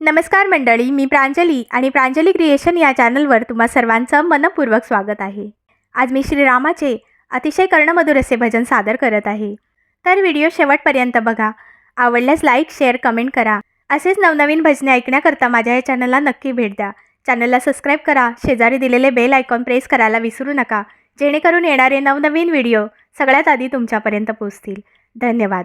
नमस्कार मंडळी मी प्रांजली आणि प्रांजली क्रिएशन या चॅनलवर तुम्हा सर्वांचं मनपूर्वक स्वागत आहे. आज मी श्रीरामाचे अतिशय कर्णमधुर असे भजन सादर करत आहे. तर व्हिडिओ शेवटपर्यंत बघा. आवडल्यास लाईक शेअर कमेंट करा. असेच नवनवीन भजने ऐकण्याकरता माझ्या या चॅनलला नक्की भेट द्या. चॅनलला सबस्क्राईब करा. शेजारी दिलेले बेल आयकॉन प्रेस करायला विसरू नका. जेणेकरून येणारे नवनवीन व्हिडिओ सगळ्यात आधी तुमच्यापर्यंत पोचतील धन्यवाद.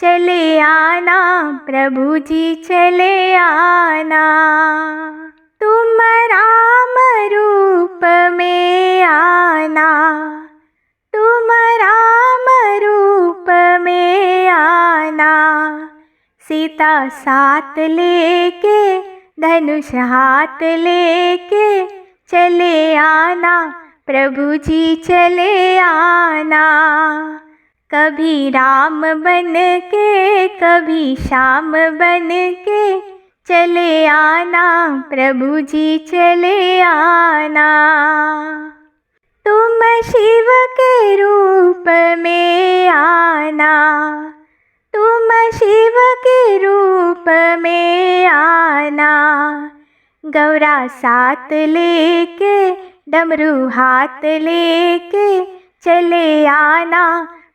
चले आना प्रभु जी चले आना। तुम राम रूप में आना, तुम राम रूप में आना। सीता साथ लेके, धनुष हाथ लेके चले आना प्रभु जी चले आना। कभी राम बन के कभी श्याम बन के चले आना प्रभु जी चले आना। तुम शिव के रूप में आना, तुम शिव के रूप में आना। गौरा साथ लेके, डमरू हाथ लेके चले आना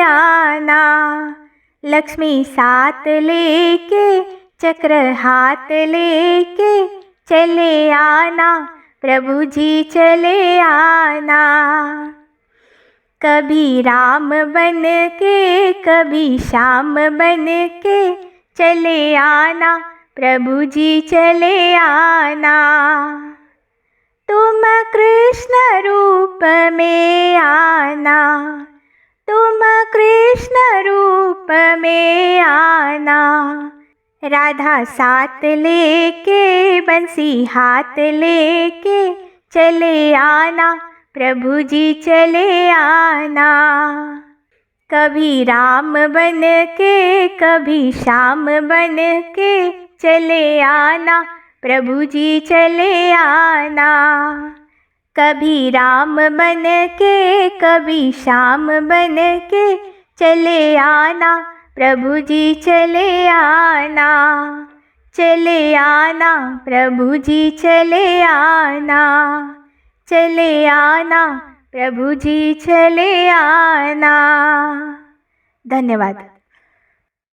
आना। लक्ष्मी साथ लेके, चक्र हाथ लेके चले आना। प्रभु जी चले आना। कभी राम बन के कभी श्याम बन के चले आना। प्रभु जी चले आना। तुम कृष्ण रूप में आना। में आना। राधा साथ लेके, बंसी हाथ लेके चले आना। प्रभु जी चले आना। कभी राम बन के कभी श्याम बन के चले आना। प्रभु जी चले आना। कभी राम बन के कभी श्याम बन के चले आना। प्रभु जी चले आना चले आना, प्रभु जी चले आना चले आना, प्रभु जी चले आना। धन्यवाद।